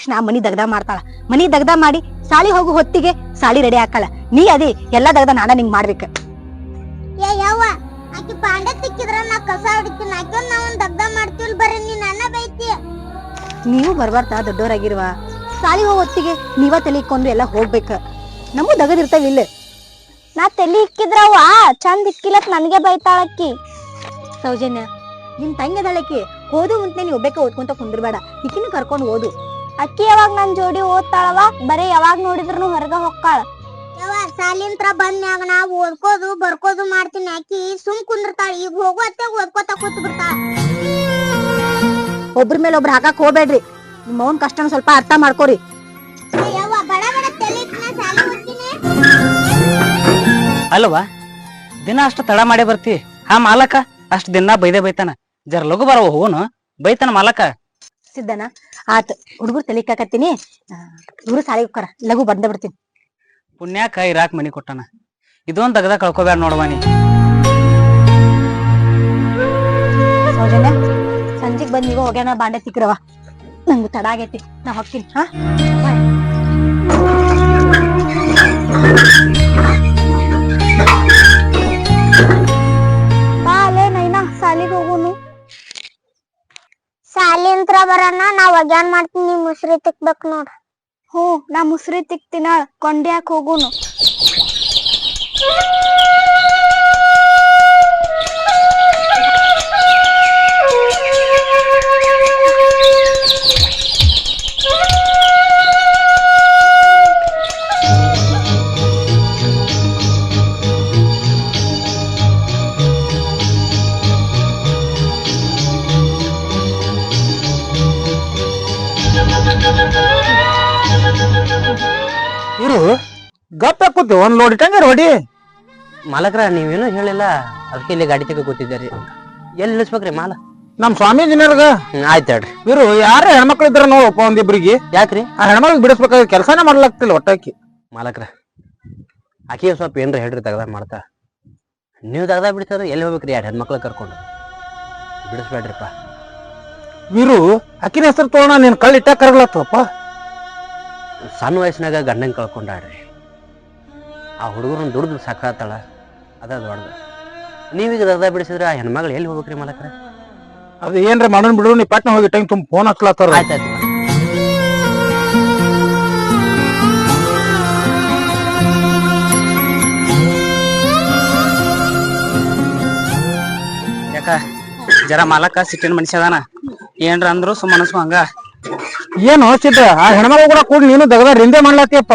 ತಕ್ಷಣ ಮನಿ ದಗ್ದ ಮಾಡ್ತಾಳ. ಮನಿ ದಗ್ದ ಮಾಡಿ ಸಾಲಿ ಹೋಗು ಹೊತ್ತಿಗೆ ಸಾಲಿ ರೆಡಿ ಹಾಕಾಳ ನೀ ಅದಿ ಎಲ್ಲಾ ದಗ್ದ ನಾನ ನಿಂಗ್ ಮಾಡ್ಬೇಕ. ಏ ಯವ್ವ ಆಕಿ ಪಾಂಡೆ ತಿಕ್ಕಿದ್ರ ನಾ ಕಸ ಹೊಡಿತೀನಿ ಆಕೆ ನಾವ್ ದಗ್ದ ಮಾಡ್ತೀವಿ ಬರ್ರಿ ನೀ ನನ್ನ ಬೈತಿ. ನೀವು ಬರ್ಬಾರ್ದ ದೊಡ್ಡವರಾಗಿರುವ ಸಾಲಿ ಹೋಗೋ ಹೊತ್ತಿಗೆ ನೀವ ತಲೆ ಇಕ್ಕೊಂಡು ಎಲ್ಲ ಹೋಗ್ಬೇಕ. ನಮಗೂ ದಗದಿರ್ತಾವ ಇಲ್ಲ. ನಾ ತಲಿ ಇಕ್ಕಿದ್ರವ್ವ ಚಂದ ಇಕ್ಕಿಲತ್ ನನಗೆ ಬೈತಾಳಕ್ಕಿ ಸೌಜನ್ಯ ನಿಮ್ ತಂಗಿ ಅದಳಕಿ ಓದು ಮುಂದೆ ನೀ ಒಬ್ಬಕ್ಕೆ ಓದ್ಕೊಂತ ಕುಂದಿರ್ಬೇಡ. ಇಕ್ಕಿನ ಕರ್ಕೊಂಡು ಓದು ಅಕ್ಕಿ ಯಾವಾಗ ನನ್ ಜೋಡಿ ಓದ್ತಾಳವ ಬರೀ ಯಾವಾಗ ನೋಡಿದ್ರು ಹೊರಗ ಹೊಕ್ಕಾಳ. ಯವ್ವ ಸಾಲಿಂತ್ರ ಬಂದ್ಮ್ಯಾಗ ನಾವು ಓದ್ಕೋದು ಬರ್ಕೋದು ಮಾಡ್ತೀನಿ. ಅಕ್ಕಿ ಸುಮ್ ಕುಂದಿರ್ತಾಳ. ಈಗ ಹೋಗೋ ಅತ್ತೆ ಓದ್ಕೋತ ಕೂತ್ ಬಿಡ್ತಾಳ. ಒಬ್ರ ಮೇಲೆ ಒಬ್ರು ಹಾಕಕ್ ಹೋಗ್ಬೇಡ್ರಿ. ನಿಮ್ಮ ಅವನ್ ಕಷ್ಟನ ಸ್ವಲ್ಪ ಅರ್ಥ ಮಾಡ್ಕೋರಿ. ಯವ್ವ ಬಡ ಬಡ ತಲಿ ಇಟ್ನ ಸಾಲಿ ಓದ್ತೀನಿ. ಅಲ್ವಾ ದಿನ ಅಷ್ಟು ತಡ ಮಾಡಿ ಬರ್ತಿ. ಹಾ ಮಾಲಕ ಅಷ್ಟು ದಿನ ಬೈದೆ ಬೈತಾನ. ಜರ ಲಘು ಬರವ ಹೋಗೋನು ಬೈತಾನ ಮಾಲಕ. ಸಿದ್ದನ ಆತ್ ಹುಡುಗರು ತಲೆ ಕಾಕತ್ತೀನಿ. ಇವ್ರು ಸಾಲಿಗೆ ಹೋಗ್ತಾರ ಲಘು ಬಂದ ಬಿಡ್ತೀನಿ. ಪುಣ್ಯಾಕ ಇರಾಕ್ ಮನಿ ಕೊಟ್ಟಾನ. ಇದೊಂದ್ ತಗದ ಕಳ್ಕೊಬ್ಯಾಡ ನೋಡವಾ ನೀ ಸೌಜನ್ಯ ಸಂಜೆಗ್ ಬಂದ್ ನೀವು ಹೋಗ್ಯಾನ ಬಾಂಡೆ ತಿಕ್ರವ. ನಂಗು ತಡ ಆಗೈತಿ. ನಾ ಹೋಗ್ತೀನಿ ಹಾ? ಸಾಲಿಂತ್ರ ಬರೋಣ ನಾ ಒಗ್ಯಾನ್ ಮಾಡ್ತೀನಿ ನೀ ಮುಸ್ರಿ ತಿಕ್ಬೇಕ್ ನೋಡ್. ಹ್ಞೂ, ನಾ ಮುಸ್ರಿ ತಿಕ್ತೀನ, ಕೊಂಡ್ಯಾಕ್ ಹೋಗುನು. ಗಪ್ಪ ಕೂತಿ ಒಂದ್ ಲೋಡ್ ಇಟ್ಟಂಗೆ ರೋಡಿ ಮಾಲಕ್ರ ನೀವೇನು ಹೇಳಿಲ್ಲ. ಅದಕ್ಕೆ ಇಲ್ಲಿ ಗಾಡಿ ತೆಗೆ ಕೂತಿದ್ದೀರಿ. ಎಲ್ಲಿ ನಿಲ್ಸ್ಬೇಕ್ರಿ ಮಾಲ? ನಮ್ ಸ್ವಾಮಿ ದಿನರ್ಗ ಹ್ಮ್, ಆಯ್ತ್ ಹೇಳ್ರಿ. ಇವ್ರು ಯಾರ ಹೆಣ್ಮಕ್ಳು ಇದ್ರ ನೋಡಪ್ಪ ಒಂದಿಬ್ರಿಗೆ. ಯಾಕ್ರಿ? ಆ ಹೆಣ್ಮಕ್ಳಿಗೆ ಬಿಡಿಸ್ಬೇಕಾದ್ರೆ ಕೆಲಸನೇ ಮಾಡ್ಲಾಗ್ತಿಲ್ಲ ಒಟ್ಟಾಕಿ. ಮಾಲಕ್ರ ಆಕಿ ಸ್ವಲ್ಪ ಏನ್ರ ಹೇಳ್ರಿ ತೆಗ್ದ ಮಾಡ್ತಾ. ನೀವು ತೆಗ್ದ ಬಿಡಿಸಿದ್ರೆ ಎಲ್ಲಿ ಹೋಗ್ಬೇಕ್ರಿ ಯಾರು ಹೆಣ್ಮಕ್ಳು ಕರ್ಕೊಂಡು? ಬಿಡಿಸ್ಬೇಡ್ರಿಪ್ಪ. ವೀರು ಅಕ್ಕಿನ ಹೆಸರು ತೋಣ ನೀನ್ ಕಳ್ಳ ಇಟ್ಟಾಕ ಕರಗ್ಲತ್ತಪ್ಪ ಸಣ್ಣ ವಯಸ್ಸಿನಾಗ ಗಂಡನ್ ಕಳ್ಕೊಂಡಾಡ್ರಿ ಆ ಹುಡುಗರನ್ನ ದುಡ್ದು ಸಾಕಾತಾಳ ಅದ ದೊಡ್ಡದು. ನೀವೀಗ ದಗ್ದ ಬಿಡಿಸಿದ್ರೆ ಆ ಹೆಣ್ಮಗಳು ಎಲ್ಲಿ ಹೋಗ್ಬೇಕ್ರಿ ಮಾಲಕ್ರ? ಅದು ಏನ್ರ ಮಾಡೋಣ ಬಿಡು ನೀ ಪಟ್ನ ಹೋಗಿ ಟೈಮ್ ತುಂಬ ಫೋನ್ ಹಾಕ್ಲಾತಾರ ಆಯ್ತಾಯ್ತು ಯಾಕ ಜರ ಮಾಲಕ ಸಿಟ್ಟಿನ ಮನುಷ್ಯ ಅದಾನ? ಏನ್ರ ಅಂದ್ರು ಸುಮ್ ಮನಸ್ಸು ಹಂಗ? ಏನು ಸಿದ್ದ ಆ ಹೆಣ್ಮಗಳು ಕೂಡ ಕೂಡ ನೀನು ದಗದ ರಿಂದೆ ಮಾಡ್ಲಾತಿಯಪ್ಪ.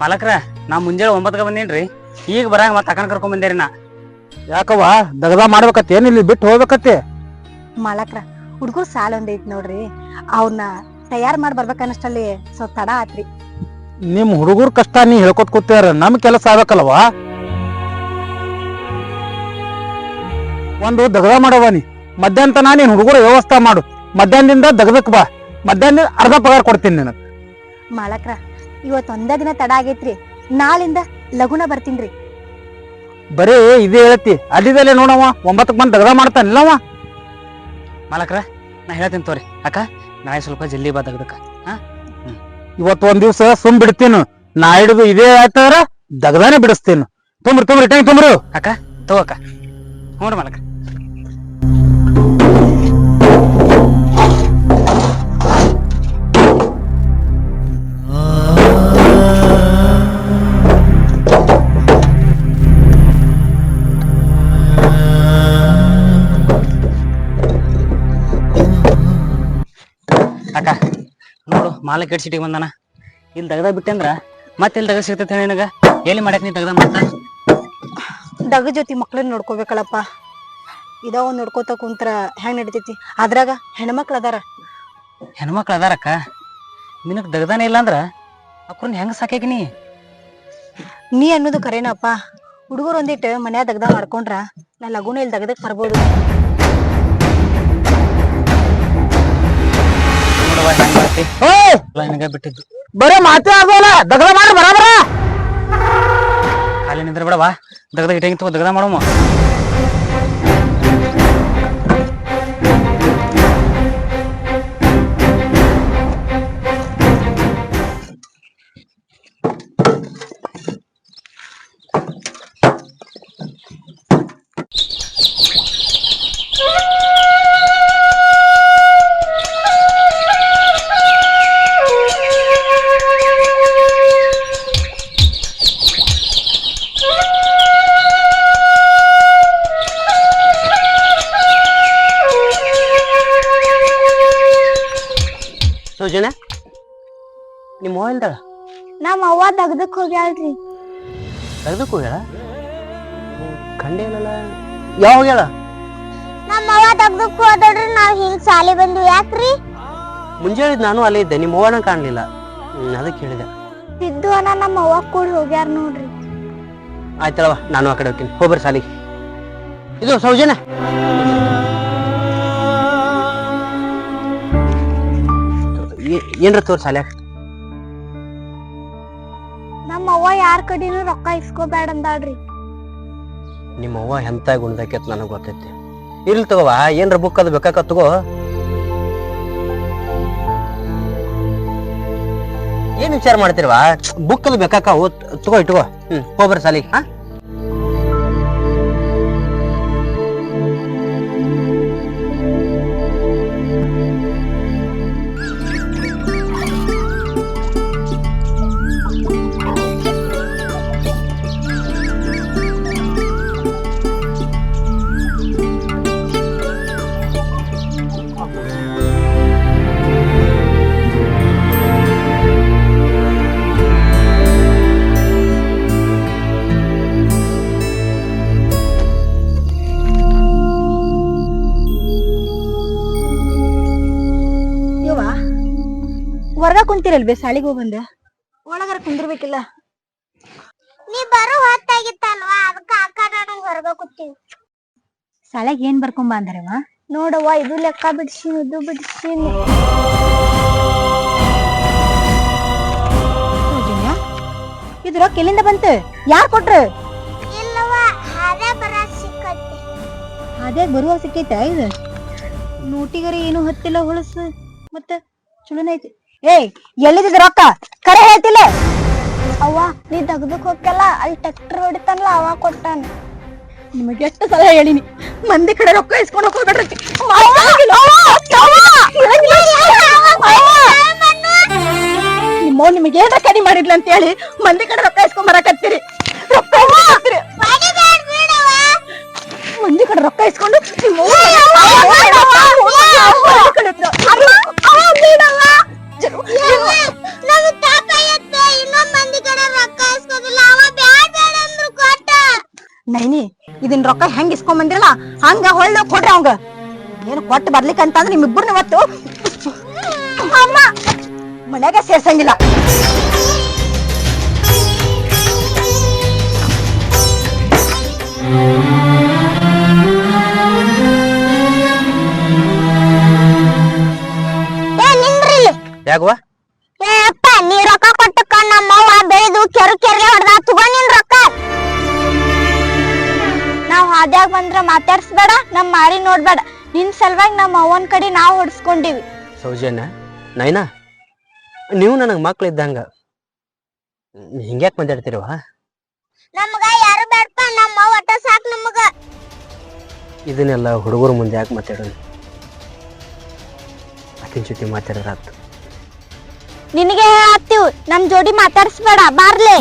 ಮಾಲಕ್ರ ನಾ ಮುಂಜಾನೆ ಒಂಬತ್ತಕ್ಕೆ ಬಂದೇನ್ರಿ. ಈಗ ಬರಂಗ ಮತ್ತೆ ಅಕ್ಕನ ಕರ್ಕೊಂಡ್ ಬಂದೇರಿ ನಾ. ಯಾಕವ್ವ? ದಗದ ಮಾಡ್ಬೇಕತ್ತೆ ಏನಿಲ್ಲ ಇಲ್ಲಿ ಬಿಟ್ಟು ಹೋಗ್ಬೇಕತ್ತೆ? ಮಾಲಕ್ರ ಹುಡುಗರು ಸಾಲ ಒಂದೈತಿ ನೋಡ್ರಿ. ಅವ್ನ ತಯಾರ್ ಮಾಡಿ ಬರ್ಬೇಕನ್ನಷ್ಟಲ್ಲಿ ಸ್ವಲ್ಪ ತಡ ಆತ್ರಿ. ನಿಮ್ ಹುಡುಗರ ಕಷ್ಟ ನೀ ಹೇಳ್ಕೊತ್ ಕೂತಾರ ನಮ್ ಕೆಲಸ ಆಗ್ಬೇಕಲ್ವಾ? ಒಂದು ದಗದ ಮಾಡವ ನೀ. ಮಧ್ಯಾಹ್ನ ತನ ನೀನ್ ಹುಡುಗರ ವ್ಯವಸ್ಥೆ ಮಾಡು. ಮಧ್ಯಾಹ್ನದಿಂದ ದಗದಕ್ ಬಾ. ಮಧ್ಯಾಹ್ನ ಅರ್ಧ ಪಗಾರ ಕೊಡ್ತೀನಿ ನಿನಗೆ. ಮಾಲಕ್ರ ಇವತ್ತು ಒಂದೇ ದಿನ ತಡ ಆಗೈತ್ರಿ. ನಾಳಿಂದ ಲಗುನ ಬರ್ತೀನ್ರಿ. ಬರೀ ಇದೇ ಹೇಳತ್ತಿ ಅಲ್ಲಿದಲ್ಲೇ ನೋಡವ ಒಂಬತ್ತಕ್ಕೆ ಬಂದ್ ದಗದ ಮಾಡ್ತಾನಿಲ್ಲವ ಮಾಲಕ್ರ ನಾ ಹೇಳ್ತೀನಿ ತೋರಿ. ಅಕ್ಕ ನಾಳೆ ಸ್ವಲ್ಪ ಜಲ್ದಿ ಬಾ ತೆಗ್ದಕ್ಕ ಇವತ್ತು ಒಂದ್ ದಿವ್ಸ ಸುಮ್ ಬಿಡ್ತೀನಿ. ನಾ ಹಿಡಿದು ಇದೇ ಆಯ್ತಾರ ದಗದಾನೆ ಬಿಡಿಸ್ತೀನಿ. ತುಂಬ್ರಿ ತುಂಬ್ರಿ ಟೈಮ್ ತುಂಬ್ರು. ಅಕ್ಕ ತಗೋಕ್ಕ ಹ್ಞೂ ರೀ ಮಾಲಕ್ರ. ನೋಡು ಮಾಲಕ್ ಕೆಡ್ ಸಿಟಿಗೆ ಬಂದಾನ. ಇಲ್ಲಿ ತೆಗ್ದ ಬಿಟ್ಟಂದ್ರ ಮತ್ತೆ ಇಲ್ಲಿ ತೆಗ್ದ ಸಿಗ್ತೈತೆ ಹೇಳಿ ನಿನಗ? ಎಲ್ಲಿ ಮಾಡಕ್ ನೀ ತೆಗ್ದ ಮಾಡ್ತಾ ದಗ ಜೊತೆ ಮಕ್ಳನ್ನ ನೋಡ್ಕೋಬೇಕಲ್ಲಪ್ಪ. ಇದ ಒಂದ್ ನೋಡ್ಕೋತ ಕುಂತ್ರ ಹೆಂಗ್ ನಡಿತೈತಿ? ಅದ್ರಾಗ ಹೆಣ್ಮಕ್ಳು ಅದಾರ. ಹೆಣ್ಮಕ್ಳು ಅದಾರಕ್ಕ? ನಿನಗ್ ದಗದಾನೆ ಇಲ್ಲ ಅಂದ್ರ ಅಕ್ರನ್ ಹೆಂಗ ಸಾಕ್ಯಾಕ ನೀ? ನೀ ಅನ್ನೋದು ಕರೇನಪ್ಪ. ಹುಡುಗರು ಒಂದಿಟ್ಟು ಮನ್ಯಾಗ ದಗ್ದ ಮಾಡ್ಕೊಂಡ್ರ ನಾ ಲಗುನ ಇಲ್ಲಿ ದಗದಕ್ ಬರ್ಬೋದು. ನಿನಗ ಬಿಟ್ಟಿದ್ದು. ಬರೇ ಮಾತೇ ಆಗೋಲ್ಲ ದಗದ ಮಾಡಿ ಬರಾಬರ ಅಲ್ಲಿ ನಿಂದ್ರ ಬಿಡವಾ ದಗದ ಇಟ್ಟಂಗಿ ತಗೋ ದಗದ ನಿಮ್ಮ ಮೊಬೈಲ್ ದಾಗ ನಮ್ಮ ಅವ್ವ ತೆಗ್ದಕ್ ಹೋಗ್ಯಾಳ್ರಿ. ತೆಗ್ದಕ್ ಹೋಗ್ಯಾಳ? ಕಂಡೇನಲ್ಲ ಯಾವ ಹೋಗ್ಯಾಳ? ನಮ್ಮ ಅವ್ವ ತೆಗ್ದಕ್ ಹೋದ್ರಿ ನಾವ್ ಹಿಂಗ್ ಸಾಲಿ ಬಂದು ಯಾಕ್ರಿ? ಮುಂಜಾನೆ ನಾನು ಅಲ್ಲೇ ಇದ್ದೆ ನಿಮ್ಮ ಅವ್ವನ ಕಾಣಲಿಲ್ಲ. ಅದಕ್ಕೆ ಹೇಳಿದೆ ಸಿದ್ದು ಅಣ್ಣ ನಮ್ಮ ಅವ್ವ ಕೂಡ ಹೋಗ್ಯಾರ ನೋಡ್ರಿ. ಆಯ್ತಳವ ನಾನು ಆ ಕಡೆ ಹೋಗ್ತೀನಿ. ಹೋಗ್ರಿ ಸಾಲಿ ಇದು ಸೌಜನ ಏನ್ರ ತೋರ್ ಸಾಲ್ಯಾಗ ಯಾರ್ ಕಡೆನೂ ರೊಕ್ಕ ಇಸ್ಕೋಬೇಡ ಅಂದಾಳ್ರಿ. ನಿಮ್ಮ ಅವ್ವ ಎಂತ ಗುಣದಕ್ಕೆ ನನಗೆ ಗೊತ್ತೈತಿ. ಇರ್ಲಿ ತಗೋವಾ ಏನ್ರ ಬುಕ್ ಅದು ಬೇಕಾಕ ತಗೋ. ಏನ್ ವಿಚಾರ ಮಾಡ್ತಿರ್ವಾ ಬುಕ್ ಅದು ಬೇಕಾಕ ತಗೋ ಇಟ್ಕೋ. ಹ್ಮ್, ಹೋಗ್ಬರ್ರಿ ಸಾಲಿ. ಹಾ? ಹೊರಗ ಕುಂತಿರಲ್ವೇ ಸಾಲಿಗೆ ಹೋಗ್ ಬಂದೆ? ಒಳಗಾರ ಕುಂದಿರ್ಬೇಕಿಲ್ಲ. ನೀ ಬರೋ ಹೊತ್ತಾಗಿತ್ತಲ್ವಾ? ಅದಕ್ಕ ನಾನು ಹೊರಗ ಕೂತೀವಿ ಸಾಲ್ಯಾಗ ಏನ್ ಬರ್ಕೊಂಬ ಅಂದ್ರವ ನೋಡವ್ವ ಇದು ಲೆಕ್ಕ ಬಿಡ್ಸಿನಿ ಇದು ಬಿಡ್ಸಿನಿ ಸೌಜನ್ಯ ಇದು ರೊಕ್ಕ ಎಲ್ಲಿಂದ ಬಂತು? ಯಾರ್ ಕೊಟ್ರು? ಇಲ್ಲವ್ವ ಅದೇ ಬರ ಸಿಕ್ಕತ್ತೆ. ಅದೇ ಬರುವ ಸಿಕ್ಕೈತ ಇದು? ನೋಟಿಗರಿ ಏನು ಹತ್ತಿಲ್ಲ ಹೊಳಸು ಮತ್ತ ಚಲೋನ ಐತಿ. ಏಯ್ ಎಲ್ಲಿದ್ದ ರೊಕ್ಕ? ಕರೆ ಹೇಳ್ತಿಲ್ಲ. ಅವ್ವ ನೀ ತೆಗ್ದಕ್ ಹೋಗ್ಕಲ್ಲ ಅಲ್ಲಿ ಟ್ರ್ಯಾಕ್ಟರ್ ಹೊಡಿತಾನಲ್ಲ ಅವ ಕೊಟ್ಟಾನ. ನಿಮಗೆ ಎಷ್ಟು ಸಲ ಹೇಳಿನಿ ಮಂದಿ ಕಡೆ ರೊಕ್ಕ ಇಸ್ಕೊಂಡು ಹೋಗ್ಬೇಡ್ರಿ. ನಿಮ್ಮ ನಿಮಗೆ ಏನ ಕಡಿಮೆ ಮಾಡಿದ್ಲ ಅಂತ ಹೇಳಿ ಮಂದಿ ಕಡೆ ರೊಕ್ಕ ಇಸ್ಕೊಂಡ್ ಬರಕತ್ತೀರಿ. ರೊಕ್ಕ ಇಸ್ಕೊಂಡ್. ಮಂದಿ ಕಡೆ ರೊಕ್ಕ ಇಸ್ಕೊಂಡು ನಿಮ್ಮ ಅವ್ವ ಮಂದಿ ಕಡೆ ಹತ್ರ- ಜರು- ನೈನಿ, ಇದನ್ ರೊಕ್ಕ ಹೆಂಗ್ ಇಸ್ಕೊಂಡ್ ಬಂದಿರಲ್ಲ? ಹಂಗ ಹೊಳ್ಳ, ಕೊಡ್ರಿ ಅವಂಗ. ಏನು ಕೊಟ್ಟು ಬರ್ಲಿಕ್ಕೆ ಅಂತಂದ್ರೆ ನಿಮ್ಮಿಬ್ಬರನ್ನ ಇವತ್ತು ಅಮ್ಮ, ಮನೆಗೆ ಸೇರ್ಸಂಗಿಲ್ಲ. ಯಾಕವ್ವ? ಏಪ್ಪ ನೀ ರೊಕ್ಕ ಕೊಟ್ಟಕ್ಕ ನಮ್ಮವ್ವ ಬೆಳೆದು ಕೆರು ಕೆರೆ ಹೊಡೆದ ತಗೊಂಡಿನ ನಿನ್ ರೊಕ್ಕ. ನಾವ್ ಹಾದ್ಯಾಗ ಬಂದ್ರ ಮಾತಾಡ್ಸ್ಬೇಡ ನಮ್ಮ ಮಾಡಿ ನೋಡ್ಬೇಡ. ನಿನ್ ಸಲುವಾಗಿ ನಮ್ಮ ಅವ್ವನ್ ಕಡೆ ನಾವು ಹೊಡ್ಸ್ಕೊಂಡಿವಿ. ಸೌಜನ್ಯ ನೈನಾ ನೀವು ನನಗೆ ಮಕ್ಳು ಇದ್ದಂಗ ಹಿಂಗ್ಯಾಕ್ ಮಾತಾಡ್ತೀರವ ನಮ್ಗ ಯಾರು ಬೇಡಪ್ಪ ನಮ್ಮ ಒಟ್ಟ ಸಾಕ್ ನಮಗ. ಇದನ್ನೆಲ್ಲ ಹುಡುಗರ ಮುಂದೆ ಯಾಕೆ ಮಾತಾಡೋದು? ಆಕಿನ ಜೊತೆ ಮಾತಾಡೋದಾತು ನಿನಗೆ ಹೇಳತ್ತೀವ್ ನಮ್ ಜೋಡಿ ಮಾತಾಡಿಸ್ಬೇಡ, ಬಾರ್ಲೆ.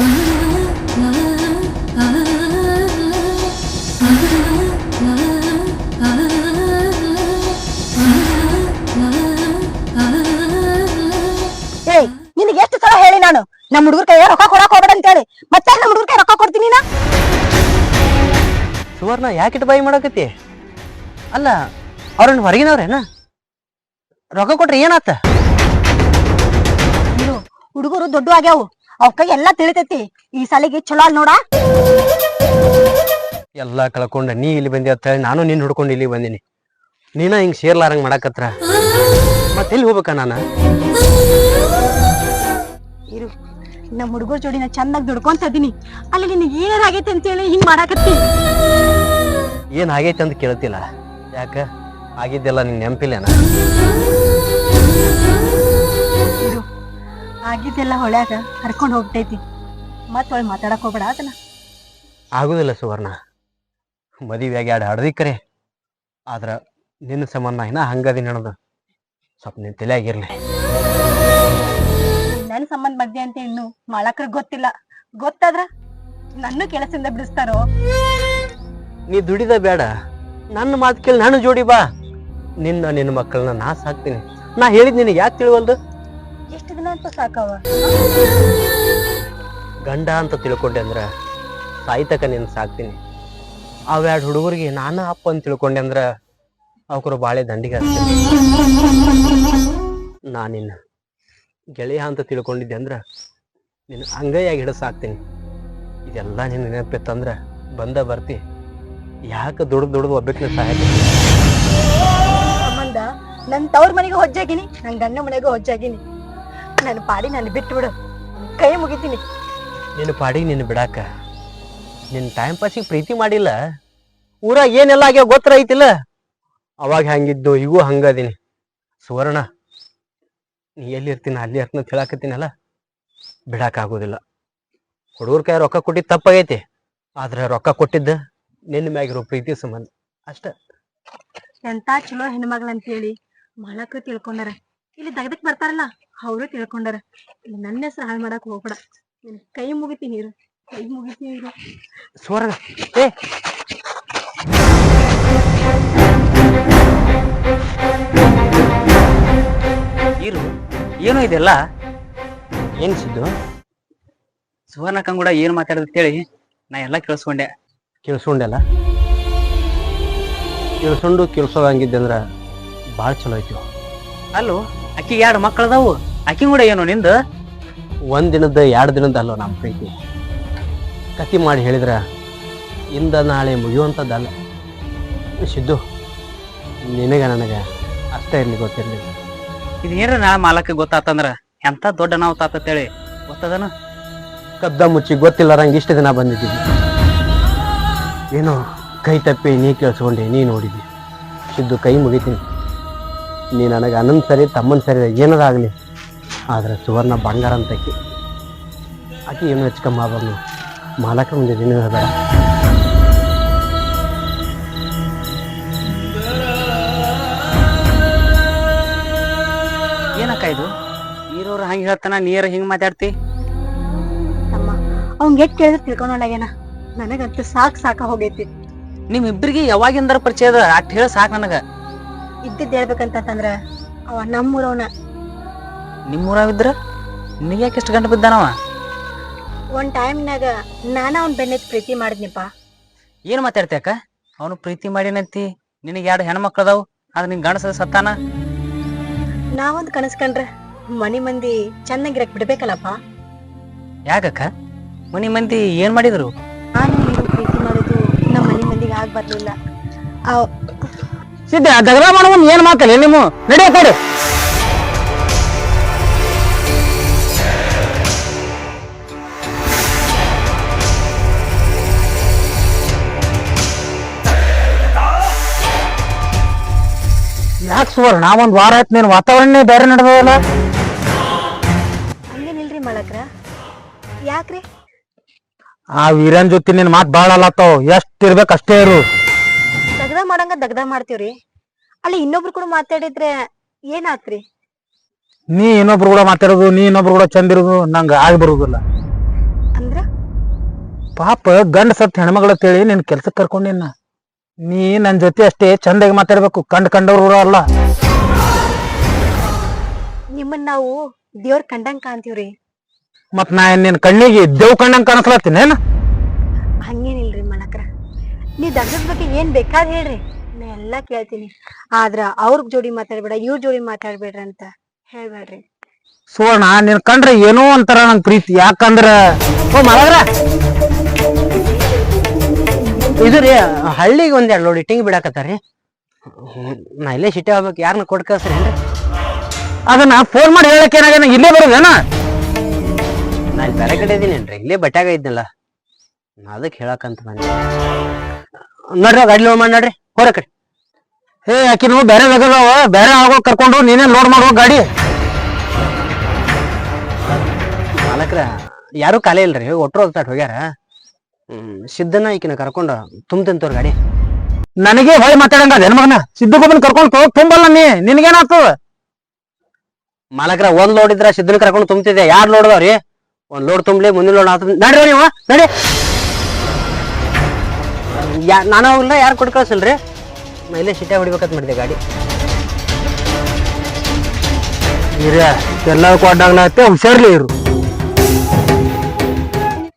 ಏಯ್, ನಿನಗೆ ಎಷ್ಟು ಸಲ ಹೇಳಿ ನಾನು? ನಮ್ಮ ಹುಡುಗರ ಕೈ ರೊಕ್ಕ ಕೊಡಕ್ ಹೋಗ್ಬೇಡ ಅಂತ ಹೇಳಿ ಮತ್ತೆ ನಮ್ಮ ಹುಡುಗರ ಕೈ ರೊಕ್ಕ ಕೊಡ್ತೀನಿ ನಾ ಸುವರ್ಣ ಯಾಕಿಟ್ಟು ಬಾಯಿ ಮಾಡಕತ್ತಿ? ಅಲ್ಲ ಅವ್ರನ್ನ ಹೊರಗಿನವ್ರೇನ? ರೊಕ್ಕ ಕೊಟ್ರೆ ಏನಾತ? ಹುಡುಗರು ದೊಡ್ಡ ಆಗ್ಯಾವು. ಅವಕ್ಕ ಎಲ್ಲ ತಿಳಿತೈತಿ. ಈ ಸಲಿಗೆ ಚಲೋ ಅಲ್ ನೋಡ. ಎಲ್ಲ ಕಳ್ಕೊಂಡ ನೀ ಇಲ್ಲಿ ಬಂದಿ ಅಂತ ಹೇಳಿ ನಾನು ನಿನ್ನ ಹುಡ್ಕೊಂಡು ಇಲ್ಲಿ ಬಂದಿನಿ. ನೀನ ಹಿಂಗ್ ಸೇರ್ಲಾರಂಗ್ ಮಾಡಕತ್ರ. ಮತ್ತೆ ಎಲ್ಲಿ ಹೋಗ್ಬೇಕ ನಾನು? ಇರು ನಮ್ಮ ಹುಡುಗರ ಜೋಡಿ ನಾ ಚೆನ್ನಾಗಿ ದುಡ್ಕೊಂತ ಇದೀನಿ. ಅಲ್ಲಿ ನಿನಗೆ ಏನಾರ ಆಗೈತೆ ಅಂತ ಹೇಳಿ ಹಿಂಗ್ ಮಾಡಾಕತ್ತಿ. ಏನ್ ಆಗೈತೆ ಅಂತ ಕೇಳ್ತಿಲ್ಲ. ಯಾಕ? ಆಗಿದ್ದೆಲ್ಲ ನೆನಪಿಲ್ಲ ಇರು ಆಗಿದ್ದೆಲ್ಲ ಹೊಳ್ಯಾಗ ಹರ್ಕೊಂಡು ಹೋಗ್ತೈತಿ. ಮತ್ತೆ ಒಳ್ ಮಾತಾಡಕ್ ಹೋಗ್ಬೇಡ ಅದನ್ನ ಆಗುದಿಲ್ಲ ಸುವರ್ಣ. ಮದುವೆಯಾಗಿ ಎರಡು ಹಡ್ದಿ ಕರೆ ಆದ್ರ ನಿನ್ನ ಸಂಬಂಧ ಇನ್ನ ಹಂಗದಿ ನನದು ಸ್ವಲ್ಪ ನಿನ್ ತಲೆಯಾಗಿರ್ಲಿ. ನನ್ನ ಸಂಬಂಧ ಬಗ್ಗೆ ಅಂತ ಇನ್ನು ಮಾಲಕ್ರ ಗೊತ್ತಿಲ್ಲ. ಗೊತ್ತಾದ್ರ ನನ್ನ ಕೆಲಸದಿಂದ ಬಿಡಿಸ್ತಾರೋ? ನೀ ದುಡಿದ ಬೇಡ ನನ್ನ ಮಾತು ಕೇಳಿ ನಾನು ಜೋಡಿ ಬಾ. ನಿನ್ನ ನಿನ್ನ ಮಕ್ಕಳನ್ನ ನಾ ಸಾಕ್ತೀನಿ. ನಾ ಹೇಳಿದ್ ನಿನಗೆ ಯಾಕೆ ತಿಳಿವಲ್ದು? ಎಷ್ಟು ದಿನ ಅಂತ ಸಾಕವ ಗಂಡ ಅಂತ ತಿಳ್ಕೊಂಡೆ ಅಂದ್ರ ಸಾಯ್ತಕ ನಿನ್ ಸಾಕ್ತೀನಿ. ಅವೆರಡು ಹುಡುಗರಿಗೆ ನಾನು ಅಪ್ಪ ಅಂತ ತಿಳ್ಕೊಂಡೆ ಅಂದ್ರ ಅವಕರು ಬಾಳೆ ದಂಡಿಗೆ ನಾನಿನ್ನ ನಿನ್ನ ಗೆಳೆಯ ಅಂತ ತಿಳ್ಕೊಂಡಿದ್ದೆ ಅಂದ್ರ ನಿನ್ನ ಅಂಗೈಯಾಗಿ ಹಿಡಿಸಾಕ್ತೀನಿ ಇದೆಲ್ಲ ನಿನ್ನ ನೆನಪಿತ್ತಂದ್ರ ಬಂದ ಬರ್ತಿ. ಯಾಕೆ ದುಡ್ದು ದುಡ್ದು ಒಬ್ಬಕ್ಕೆ ಸಹಾಯ ಸಂಬಂಧ ನನ್ನ ತವ್ರ ಮನೆಗೆ ಹೊಜ್ಜಾಗಿನಿ ನನ್ ಗಂಡ ಮನೆಗೆ ಹೊಜ್ಜಾಗಿನಿ. ನನ್ನ ಪಾಡಿ ನನ್ನ ಬಿಟ್ಟು ಬಿಡು ಕೈ ಮುಗಿತೀನಿ. ನಿನ್ನ ಪಾಡಿಗೆ ನಿನ್ನ ಬಿಡಾಕ. ನಿನ್ನ ಟೈಮ್ ಪಾಸಿಗೆ ಪ್ರೀತಿ ಮಾಡಿಲ್ಲ. ಊರಾಗ ಏನೆಲ್ಲ ಆಗ್ಯಾವ ಗೊತ್ತರ ಐತಿಲ್ಲ ಅವಾಗ ಹಂಗಿದ್ದು ಈಗೂ ಹಂಗದೀನಿ ಸುವರ್ಣ ನೀ ಎಲ್ಲಿ ಇರ್ತೀನಿ ಅಲ್ಲಿ ಇರ್ತೀನಿ ಹೇಳಾಕತ್ತೀನಲ್ಲ? ಬಿಡಾಕಾಗೋದಿಲ್ಲ ಹುಡುಗರ ಕೈ ರೊಕ್ಕ ಕೊಟ್ಟಿದ್ದು ತಪ್ಪಾಗೈತಿ. ಆದ್ರೆ ರೊಕ್ಕ ಕೊಟ್ಟಿದ್ದ ನಿನ್ನ ಮ್ಯಾಗಿರೋ ಪ್ರೀತಿ ಸಂಬಂಧ ಅಷ್ಟ. ಎಂತ ಚಲೋ ಹೆಣ್ಮಗಳಂತ ಹೇಳಿ ಮಾಡಕ್ ತಿಳ್ಕೊಂಡಾರ. ಇಲ್ಲಿ ದಗದಕ್ ಬರ್ತಾರಲ್ಲ ಅವರು ತಿಳ್ಕೊಂಡಾರ. ಇಲ್ಲಿ ನನ್ನ ಹೆಸರು ಹಾಳು ಮಾಡಕ್ ಹೋಗ್ಬೇಡ. ನಿನ್ ಕೈ ಮುಗಿತೀನಿ ಇರು ಕೈ ಮುಗಿತೀನಿ ಇರು ಸುವರ್ಣ ಏ! ಇರು ಏನೋ ಇದೆಲ್ಲ? ಏನ್ ಸಿದ್ದು? ಸುವರ್ಣಕ್ಕಂಗ್ ಕೂಡ ಏನ್ ಮಾತಾಡೋದು ಹೇಳಿ ನಾ ಎಲ್ಲ ಕೇಳಿಸ್ಕೊಂಡೆ. ಕೇಳಿಸ್ಕೊಂಡೆಲ್ಲ? ಕೇಳಿಸ್ಕೊಂಡು ಕೇಳಿಸೋದಂಗಿದ್ದಂದ್ರ ಭಾಳ ಚಲೋ ಐತಿ. ಅಲ್ಲೋ ಅಕ್ಕಿಗೆ ಎರಡು ಮಕ್ಕಳದಾವು. ಅಕ್ಕಿ ಕೂಡ ಏನು ನಿಂದು? ಒಂದ್ ದಿನದ ಎರಡು ದಿನದ ಅಲ್ಲೋ ನಮ್ಮ ಪ್ರೀತಿ. ಕತಿ ಮಾಡಿ ಹೇಳಿದ್ರ ಇಂದ ನಾಳೆ ಮುಗಿಯುವಂಥದ್ದಲ್ಲ. ಸಿದ್ದು ನಿನಗ ನನಗ ಅಷ್ಟೇ ಇರ್ಲಿ ಗೊತ್ತಿರ್ಲಿ. ಇದೇನ್ರ ನಾ ಮಾಲಕ್ಕೆ ಗೊತ್ತಾತಂದ್ರ? ಎಂತ ದೊಡ್ಡ ನಾವು ತಾತೇಳಿ ಗೊತ್ತದನ? ಕದ್ದ ಮುಚ್ಚಿ ಗೊತ್ತಿಲ್ಲರಂಗೆ ಇಷ್ಟು ದಿನ ಬಂದಿದ್ದೀನಿ ಏನೋ ಕೈ ತಪ್ಪಿ ನೀ ಕೇಳಿಸ್ಕೊಂಡೆ ನೀ ನೋಡಿದ್ದಿ ಸಿದ್ದು ಕೈ ಮುಗಿತೀನಿ. ನೀ ನನಗೆ ಅನಂತ ಸರಿ ತಮ್ಮನ ಸರಿ ಏನದಾಗಲಿ ಆದರೆ ಆದ್ರೆ ಸುವರ್ಣ ಬಂಗಾರ ಅಂತ ಆಕೆ. ಆಕೆ ಏನು ಹೆಚ್ಚು ಬಂದು ಮಾಲಕ ಮುಂದೆ ನೀನು ಅದ ಏನಕ್ಕ ಇದು? ಈರೋರು ಹಂಗೆ ಹೇಳ್ತಾನ ನೀರು ಹಿಂಗೆ ಮಾತಾಡ್ತಿ? ಅಮ್ಮ ಅವ್ನ್ ಎಟ್ ಕೇಳಿದ್ರೆ ತಿಳ್ಕೊಂಡೇನ ನನಗಂತೂ ಸಾಕ್ ಸಾಕ ಹೋಗೈತಿ. ನಿಮ್ ಇಬ್ರಿಗೆ ಯಾವಾಗಿಂದರ ಪರಿಚಯ ಅದ? ಅಟ್ ಹೇಳ ಸಾಕು ನನಗ. ಇದ್ದಿದ್ ಹೇಳ್ಬೇಕಂತಂದ್ರ ಅವ ನಮ್ಮೂರವನ. ನಿಮ್ಮೂರಾವಿದ್ರ ನಿಮಗೆ ಯಾಕೆ ಎಷ್ಟು ಗಂಟೆ ಬಿದ್ದಾನವ? ಒಂದ್ ಟೈಮ್ನಾಗ ನಾನು ಅವ್ನ ಬೆನ್ನೆತ್ ಪ್ರೀತಿ ಮಾಡಿದ್ನಿಪ್ಪ. ಏನು ಮಾತಾಡ್ತೀಯ ಅಕ್ಕ? ಅವನು ಪ್ರೀತಿ ಮಾಡಿನಂತಿ ನಿನಗೆ ಎರಡು ಹೆಣ್ಮಕ್ಳು ಅದಾವು ಆದ್ರೆ ನಿನ್ ಗಂಡಸ ಸತ್ತಾನ? ನಾವೊಂದು ಕನಸ್ಕಂಡ್ರ ಮನಿ ಮಂದಿ ಚೆನ್ನಾಗಿರಕ್ ಬಿಡ್ಬೇಕಲ್ಲಪ್ಪ. ಯಾಕಕ್ಕ? ಮನಿ ಮಂದಿ ಏನ್ ಮಾಡಿದ್ರು? ನಾನು ನೀನು ಪ್ರೀತಿ ಮಾಡೋದು ನಮ್ಮ ಮನಿ ಮಂದಿಗೆ ಆಗ್ ಬರ್ಲಿಲ್ಲ ಅವ್ ಸಿದ್ಧ ದಗದ ಮಾಡುವನ್ ಏನ್ ಮಾತಲ್ಲ? ನಿಮ್ಮ? ನಡಿಯ ಕೊಡಿ ಯಾಕೆ ಸುವರ್ಣ? ಒಂದ್ ವಾರ ಆಯ್ತು ನೀನ್ ವಾತಾವರಣನೇ ಬೇರೆ ನಡೆದಲ್ಲ ಹಂಗೇನಿಲ್ರಿ ಮಳಕ್ರ ಯಾಕ್ರಿ? ಆ ವೀರನ್ ಜೊತೆ ನಿನ್ ಮಾತ್ ಬಾಳ ಅಲ್ಲತ್ತಾವ್ ಎಷ್ಟ್ ಇರ್ಬೇಕು ಅಷ್ಟೇ ಇರು. ಮಾಡಂಗ ದಗ್ದ ಮಾಡ್ತೀವ್ರಿ. ಅಲ್ಲಿ ಇನ್ನೊಬ್ರು ಕೂಡ ಮಾತಾಡಿದ್ರೆ ಏನಾತ್ರಿ? ನೀ ಇನ್ನೊಬ್ರು ಕೂಡ ಮಾತಾಡೋದು ನೀ ಇನ್ನೊಬ್ರು ಕೂಡ ಚಂದ ಇರೋದು ನಂಗ ಆಗಿ ಬರುದಿಲ್ಲ. ಅಂದ್ರ? ಪಾಪ ಗಂಡ ಸತ್ ಹೆಣ್ಮಗಳ ತೇಳಿ ನಿನ್ ಕೆಲ್ಸಕ್ಕೆ ಕರ್ಕೊಂಡಿನ ನೀ ನನ್ ಜೊತೆ ಅಷ್ಟೇ ಚಂದಾಗಿ ಮಾತಾಡ್ಬೇಕು ಕಂಡ್ ಕಂಡವ್ರು ಅಲ್ಲ. ನಿಮ್ಮನ್ನ ನಾವು ದೇವ್ರ ಕಂಡಂಗ್ ಕಾಣ್ತೀವ್ರಿ. ಮತ್ ನಾ ನಿನ್ ಕಣ್ಣಿಗೆ ದೇವ್ ಕಂಡಂಗ್ ಕಾಣಿಸ್ಲತ್ತೀನಿ ಹಂಗೇನಿಲ್ರಿ ನೀ ದಗ್ಗದ ಬಗ್ಗೆ ಏನ್ ಬೇಕಾದ್ ಹೇಳ್ರಿ. ನಾ ಎಲ್ಲಾ ಕೇಳ್ತೀನಿ. ಆದ್ರ ಅವ್ರ ಜೋಡಿ ಮಾತಾಡ್ಬೇಡ, ಇವ್ರ ಜೋಡಿ ಮಾತಾಡ್ಬೇಡ್ರಿ ಅಂತ ಹೇಳ್ಬೇಡ್ರಿ. ಸುವರ್ಣ, ನಿನ್ ಕಂಡ್ರೆ ಏನೋ ಒಂಥರ ನನ್ ಪ್ರೀತಿ. ಯಾಕಂದ್ರ, ಓ ಇದು ರೀ, ಹಳ್ಳಿಗೆ ಒಂದೆರಡು ನೋಡಿ ಇಟ್ಟಿಂಗ್ ಬಿಡಾಕತ್ತಾರಿ ನಾ ಇಲ್ಲೇ ಸಿಟಿ ಹೋಗ್ಬೇಕು ಯಾರನ್ನ ಕೊಟ್ಟು ಕಳ್ಸ್ರಿ ಏನ್ರಿ. ಅದನ್ನ ಫೋನ್ ಮಾಡಿ ಹೇಳಕ್ ಏನಾಗ ಇಲ್ಲೇ ಬರೋದೇನ? ನಾ ಇಲ್ಲಿ ಬೇರೆ ಕಡೆ ಇದೀನೇನ್ರಿ ಇಲ್ಲೇ ಬಟ್ಯಾಗ ಇದ್ನಲ್ಲ. ನಾ ಅದಕ್ಕೆ ಹೇಳಕ್ಕಂತ ಬಂದೆ. ನೋಡ್ರಿ, ಗಾಡಿ ಲೋಡ್ ಮಾಡಿ ನಡ್ರಿ. ಹೊರ ಕಡೆ. ಏ, ಆಕಿ ನೀವು ಬೇರೆ ಜಗದವ ಬೇರೆ ಆಗೋ ಕರ್ಕೊಂಡು ನೀನೇ ಲೋಡ್ ಮಾಡುವ ಗಾಡಿ. ಮಾಲಕ್ರ, ಯಾರು ಖಾಲಿ ಇಲ್ರಿ. ಒಟ್ರು ಹೋಗ್ತಾಟ್ ಹೋಗ್ಯಾರ. ಹ್ಮ್ ಸಿದ್ದನ ಈಕಿನ ಕರ್ಕೊಂಡು ತುಂಬ್ತಂತವ್ರ ಗಾಡಿ. ನನಗೆ ಹೊಯ್ ಮಾತಾಡಂಗ ಅದೇನ್ ಮಗನ? ಸಿದ್ದಗೊಬ್ಬನ ಕರ್ಕೊಂಡು ಹೋಗ್ ತುಂಬಲ್ಲ ನೀ. ನಿನಗೇನಾಗ್ತದ ಮಾಲಕ್ರ, ಒಂದ್ ಲೋಡ್ ಇದ್ರ ಸಿದ್ದನ ಕರ್ಕೊಂಡು ತುಂಬ್ತಿದ್ದೆ. ಯಾರ್ ಲೋಡ್ ಅದಾವ್ರಿ? ಒಂದ್ ಲೋಡ್ ತುಂಬಲಿ, ಮುಂದಿನ ಲೋಡ್ ಆತ ನಡ್ರಿ ನೀವು ನಡಿ. ಯಾ ನಾನು ಹೋಗಿಲ್ಲ ಯಾರು ಕೊಟ್ಟು ಕಳ್ಸಿಲ್ರಿ? ರೀ ಮೈಲೇ ಸಿಟ್ಯಾಗ ಹೊಡಿಬೇಕಂತ ಮಾಡಿದೆ ಗಾಡಿ. ಹಿರಿಯ ಎಲ್ಲದಕ್ಕೂ ಅಡ್ಡಾಗ್ಲಾಗತ್ತೆ ಹುಷಾರ್ಲಿ ಇರು.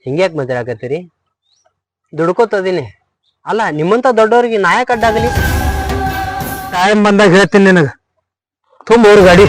ಹಿಂಗ್ಯಾಕ್ ಮಾತಾಡಕತ್ತೀರಿ? ದುಡ್ಕೋತದೀನಿ ಅಲ್ಲ ನಿಮ್ಮಂತ ದೊಡ್ಡವ್ರಿಗೆ ನಾಯಕ ಅಡ್ಡಾಗಲಿ ಟೈಮ್ ಬಂದಾಗ ಹೇಳ್ತೀನಿ ನಿನಗ. ತುಂಬ ಊರು ಗಾಡಿ.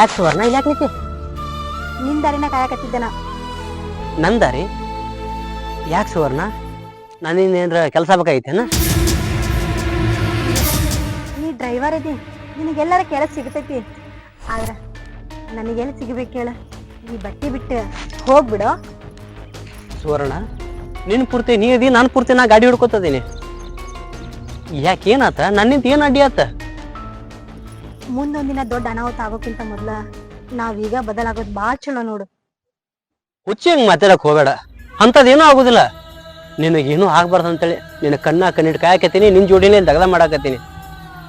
ಯಾಕೆ ಸುವರ್ಣ? ಇಲ್ಲಿ ಯಾಕೆ ನಿಂತಿ? ನಿನ್ ದಾರಿನ ಕಾಯಕತ್ತಿದ್ದೆ ನಾ ನಂದಾರಿ ಯಾಕೆ ಸುವರ್ಣ? ನನ್ನಿಂದ ಏನ್ರ ಕೆಲಸ ಬೇಕಾಗಿತ್ತೇನ? ನೀ ಡ್ರೈವರ್ ಇದಿ. ನಿನಗೆಲ್ಲರ ಕೆಲಸ ಸಿಗತೈತಿ. ಆದ್ರ ನನಗೆಲ್ಲ ಸಿಗಬೇಕು ಹೇಳ ಈ ಬಟ್ಟಿ ಬಿಟ್ಟು ಹೋಗ್ಬಿಡು. ಸುವರ್ಣ ನಿನ್ ಪೂರ್ತಿ ನೀ ಅದಿ ನಾನು ಪೂರ್ತಿ ನಾ ಗಾಡಿ ಹಿಡ್ಕೊತದೀನಿ ಯಾಕೆ ಏನಾತ? ನನ್ನಿಂದ ಏನು ಅಡ್ಡಿ ಆತ? ಮುಂದೊಂದಿನ ದೊಡ್ಡ ಅನಾಹುತ ಆಗೋಕ್ಕಿಂತ ಮೊದ್ಲ ನಾವೀಗ ಬದಲಾಗೋದು ಭಾಳ ಚಲೋ ನೋಡು. ಹುಚ್ಚಿ ಹಂಗ್ ಮಾತಾಡಕ್ ಹೋಗಬೇಡ. ಅಂತದೇನೂ ಆಗುದಿಲ್ಲ. ನಿನಗೇನು ಆಗ್ಬಾರ್ದು ಅಂತೇಳಿ ನಿನ್ನ ಕಣ್ಣ ಕಣ್ಣಿಟ್ಟು ಕಾಯಕತ್ತೀನಿ ನಿನ್ ಜೋಡಿನೇ ದಗದ ಮಾಡಾಕತ್ತೀನಿ.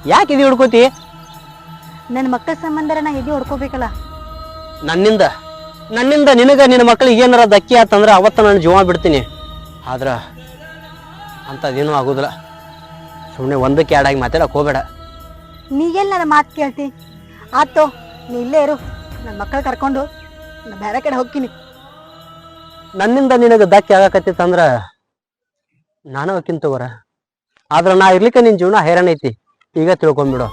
ಯಾಕೆ ಇದು ಹಿಡ್ಕೋತಿ? ನನ್ನ ಮಕ್ಕಳ ಸಂಬಂಧರ ನಾ ಎದೆ ಹೊಡ್ಕೋಬೇಕಲ್ಲ? ನನ್ನಿಂದ. ನನ್ನಿಂದ ನಿನಗ ನಿನ್ನ ಮಕ್ಳಿಗೆ ಏನಾರ ದಕ್ಕಿ ಆತಂದ್ರ ಅವತ್ತ ನಾನು ಜೀವ ಬಿಡ್ತೀನಿ. ಆದ್ರ ಅಂಥದ್ದೇನೂ ಆಗುದಿಲ್ಲ. ಸುಮ್ಮನೆ ಒಂದಕ್ಕೆ ಎರಡಾಗಿ ಮಾತಾಡಕ್ ಹೋಗಬೇಡ. ನೀಗೆಲ್ಲ ನನ್ನ ಮಾತು ಕೇಳ್ತಿ? ಆತೋ ನೀ ಇಲ್ಲೇ ಇರು. ನನ್ನ ಮಕ್ಕಳ ಕರ್ಕೊಂಡು ನಾನು ಬೇರೆ ಕಡೆ ಹೋಗ್ತೀನಿ. ನನ್ನಿಂದ ನಿನಗೆ ಧಕ್ಕೆ ಆಗಾಕತ್ತಿತ್ತಂದ್ರ ನಾನು ಹೋಗ್ತೀನಿ ತಗೋರ. ಆದ್ರೆ ನಾ ಇರ್ಲಿಕ್ಕೆ ನಿನ್ ಜೀವನ ಹೈರಾಣ ಐತಿ. ಈಗ ತಿಳ್ಕೊಂಬಿಡು.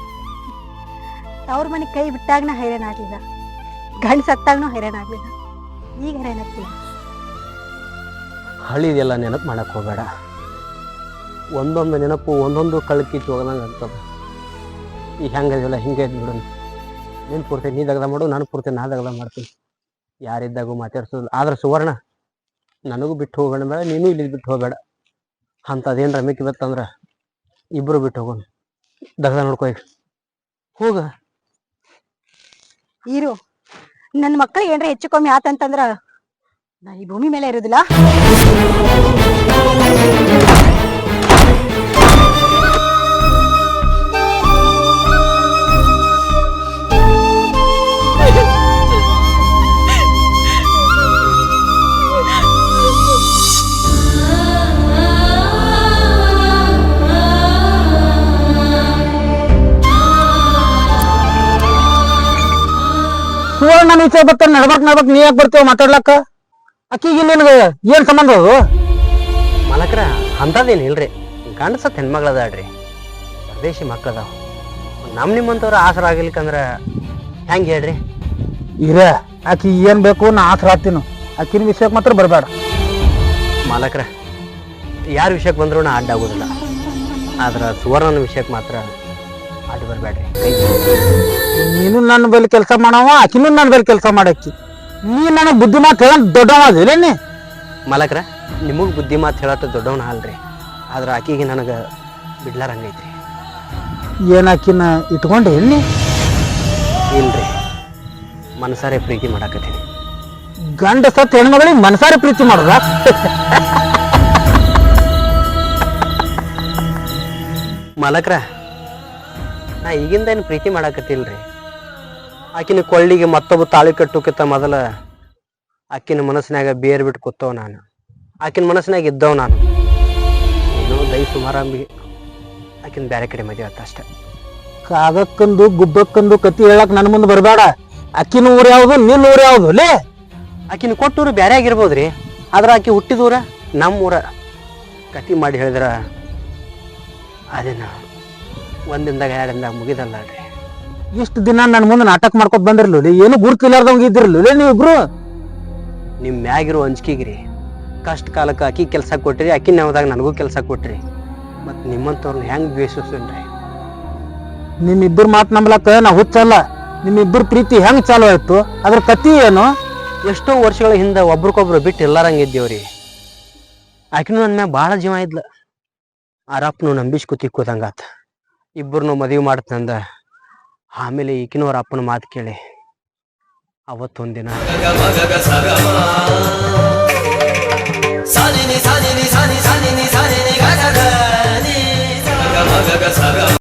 ತವ್ರ ಮನೆ ಕೈ ಬಿಟ್ಟಾಗನ ಹೈರಾಣ ಆಗ್ಲಿಲ್ಲ. ಗಂಡ ಸತ್ತಾಗನು ಹೈರಾಣ ಆಗ್ಲಿಲ್ಲ. ಈಗ ಹೈರಾಣ ಆಗ್ತಿಲ್ಲ ಹಳಿದೆಲ್ಲ ನೆನಪು ಮಾಡಕ್ ಹೋಗಬೇಡ. ಒಂದೊಂದು ನೆನಪು ಒಂದೊಂದು ಕಳ್ಕಿ ಹೋಗದಂಗ ಆಗ್ತದ. ಈಗ ಹೆಂಗದಿಲ್ಲ ಹಿಂಗೆ ಇದ್ ಬಿಡು. ನೀನು ಪೂರ್ತಿ ನೀ ದಗದ ಮಾಡು, ನಾನು ಪೂರ್ತಿ ನಾ ದಗದ ಮಾಡ್ತೀನಿ. ಯಾರಿದ್ದಾಗೂ ಮಾತಾಡ್ಸೋದಿಲ್ಲ. ಆದ್ರೆ ಸುವರ್ಣ, ನನಗೂ ಬಿಟ್ಟು ಹೋಗೋಣ ಬೇಡ ನೀನು ಇಲ್ಲಿ ಬಿಟ್ಟು ಹೋಗಬೇಡ. ಅಂಥದ್ದೇನ್ರ ರಮಿಕ್ ಬತ್ತಂದ್ರೆ ಇಬ್ಬರು ಬಿಟ್ಟು ಹೋಗೋಣ. ದಗದ ನೋಡ್ಕೋ ಹೋಗ. ಇರು. ನನ್ನ ಮಕ್ಕಳು ಏನ್ರ ಹೆಚ್ಚು ಕಮ್ಮಿ ಆತಂತಂದ್ರ ನಾ ಈ ಭೂಮಿ ಮೇಲೆ ಇರೋದಿಲ್ಲ. ನಾನು ಈಚೆ ಬರ್ತಾನೆ ನಡ್ಬರ್ಕ್ ನಡ್ಬರ್ಕ್ ನೀ ಯಾಕೆ ಬರ್ತೀವ ಮಾತಾಡ್ಲಕ್ಕ? ಅಕ್ಕಿಗೆ ನಿನಗೆ ಏನ್ ಸಂಬಂಧ ಅದು? ಮಲಕ್ರ ಅಂಥದ್ದೇನು ಇಲ್ರಿ. ಗಂಡಸತ್ ಹೆಣ್ಮಗಳದಾಡ್ರಿ ಪರದೇಶಿ ಮಕ್ಕಳದಾವ. ನಮ್ಮ ನಿಮ್ಮಂಥವ್ರ ಆಸರ ಆಗಿಲಿಕ್ಕಂದ್ರ ಹೆಂಗೆ ಹೇಳ್ರಿ? ಇರ ಆಕಿ ಏನ್ ಬೇಕು ನಾ ಆಸರ ಆಗ್ತೀನಿ ಆಕಿನ ವಿಷಯಕ್ಕೆ ಮಾತ್ರ ಬರಬೇಡ. ಮಾಲಕ್ರ ಯಾರ ವಿಷಯಕ್ಕೆ ಬಂದರೂ ನಾ ಅಡ್ಡ ಆಗೋದಿಲ್ಲ. ಆದ್ರೆ ಸುವರ್ಣನ ವಿಷಯಕ್ಕೆ ಮಾತ್ರ ಅಡ್ಡ ಬರಬೇಡ್ರಿ. ಕೈ ನೀನು ನನ್ನ ಬಳಿ ಕೆಲಸ ಮಾಡವ ಆಕಿನೂ ನನ್ನ ಬಳಿ ಕೆಲಸ ಮಾಡಕ್ಕಿ. ನೀ ನನಗೆ ಬುದ್ಧಿ ಮಾತು ಹೇಳ ದೊಡ್ಡವ ಅದೇನಿ ಮಲಕ್ರ ನಿಮಗೆ ಬುದ್ಧಿ ಮಾತು ಹೇಳತ್ತ ದೊಡ್ಡವನ ಅಲ್ರಿ. ಆದ್ರೆ ಆಕಿಗೆ ನನಗೆ ಬಿಡ್ಲಾರಂಗೈತ್ರಿ. ಏನ್ ಆಕಿನ ಇಟ್ಕೊಂಡೆ ಎಲ್ಲಿ ಇಲ್ರಿ. ಮನಸಾರೆ ಪ್ರೀತಿ ಮಾಡಾಕತ್ತೀನಿ. ಗಂಡ ಸತ್ ಹೆಣ್ಮಗಳಿಗೆ ಮನಸಾರೆ ಪ್ರೀತಿ ಮಾಡುದ? ಮಾಲಕ್ರ ನಾ ಈಗಿಂದ ಏನು ಪ್ರೀತಿ ಮಾಡಾಕತ್ತಿಲ್ರಿ? ಆಕಿನ ಕೊಳ್ಳಿಗೆ ಮತ್ತೊಬ್ಬ ತಾಳಿ ಕಟ್ಟೋಕಿತ್ತ ಮೊದಲ ಆಕಿನ ಮನಸ್ಸಿನಾಗ ಬೇರ್ ಬಿಟ್ಟು ಕೂತವ್ ನಾನು. ಆಕಿನ ಮನಸ್ಸಿನಾಗ ಇದ್ದವ್ ನಾನು. ಏನೋ ದೈ ಸುಮಾರಂಬಿಗೆ ಆಕಿನ ಬೇರೆ ಕಡೆ ಮದುವೆ ಆತ ಅಷ್ಟೆ. ಕಾಗಕ್ಕಂದು ಗುಬ್ಬಕ್ಕಂದು ಕತಿ ಹೇಳಕ್ ನನ್ನ ಮುಂದೆ ಬರಬೇಡ ಅಕ್ಕಿನ ಊರ್ ಯಾವುದು ನಿನ್ನ ಊರ್ ಯಾವುದು ಲೇ? ಆಕಿನ ಕೊಟ್ಟೂರು ಬೇರೆ ಆಗಿರ್ಬೋದ್ರಿ ಆದ್ರೆ ಆಕಿ ಹುಟ್ಟಿದೂರ ನಮ್ಮ ಊರ ಕತಿ ಮಾಡಿ ಹೇಳಿದ್ರ ಅದೇನ ಒಂದಿಂದಾಗ ಎರಡಿಂದಾಗ ಮುಗಿದಲ್ಲ ರೀ. ಇಷ್ಟು ದಿನ ನನ್ನ ಮುಂದೆ ನಾಟಕ ಮಾಡ್ಕೊತ ಬಂದಿರ್ಲು ಏನು ಗುರುತಿಲ್ಲಾರ್ದಂಗ ಇದ್ದಿರಲಿಲ್ಲ ನೀವು ಇಬ್ರು ನಿಮ್ಮ ಮ್ಯಾಗಿರೋ ಅಂಜಿಕೆಗ್ರಿ ಕಷ್ಟ ಕಾಲಕ್ಕೆ ಅಕ್ಕಿ ಕೆಲಸ ಕೊಟ್ಟಿರಿ ಅಕ್ಕಿ ನಾವದಾಗ ನನಗೂ ಕೆಲಸ ಕೊಟ್ಟಿರಿ ಮತ್ತು ನಿಮ್ಮಂಥವ್ರನ್ನ ಹೆಂಗೆ ದ್ವೇಷಿಸ್ತೇನ್ರಿ ನಿಮ್ಮಿಬ್ಬರ ಮಾತು ನಂಬ್ಲಕ್ಕ ನಾ ಹುಚ್ಚಲ್ಲ. ನಿಮ್ಮಿಬ್ಬರ ಪ್ರೀತಿ ಹೆಂಗ್ ಚಾಲು ಆಯ್ತು? ಅದ್ರ ಕತಿ ಏನು? ಎಷ್ಟೋ ವರ್ಷಗಳ ಹಿಂದೆ ಒಬ್ರಿಗೊಬ್ರು ಬಿಟ್ಟು ಎಲ್ಲಾರಂಗೆ ಇದ್ದೇವ್ರಿ ಆಕಿನೂ ನನ್ನ ಮ್ಯಾಗ ಭಾಳ ಜೀವ ಇದ್ಲ. ಅರಪ್ಪನು ನಂಬಿಸ್ಕೊತಿ ತಿಕ್ಕೋದಂಗಾತ. ಇಬ್ಬರು ಮದುವೆ ಮಾಡ್ತಂದ. ಆಮೇಲೆ ಈಕಿನವ್ರ ಅಪ್ಪನ ಮಾತು ಕೇಳಿ. ಅವತ್ತೊಂದಿನ.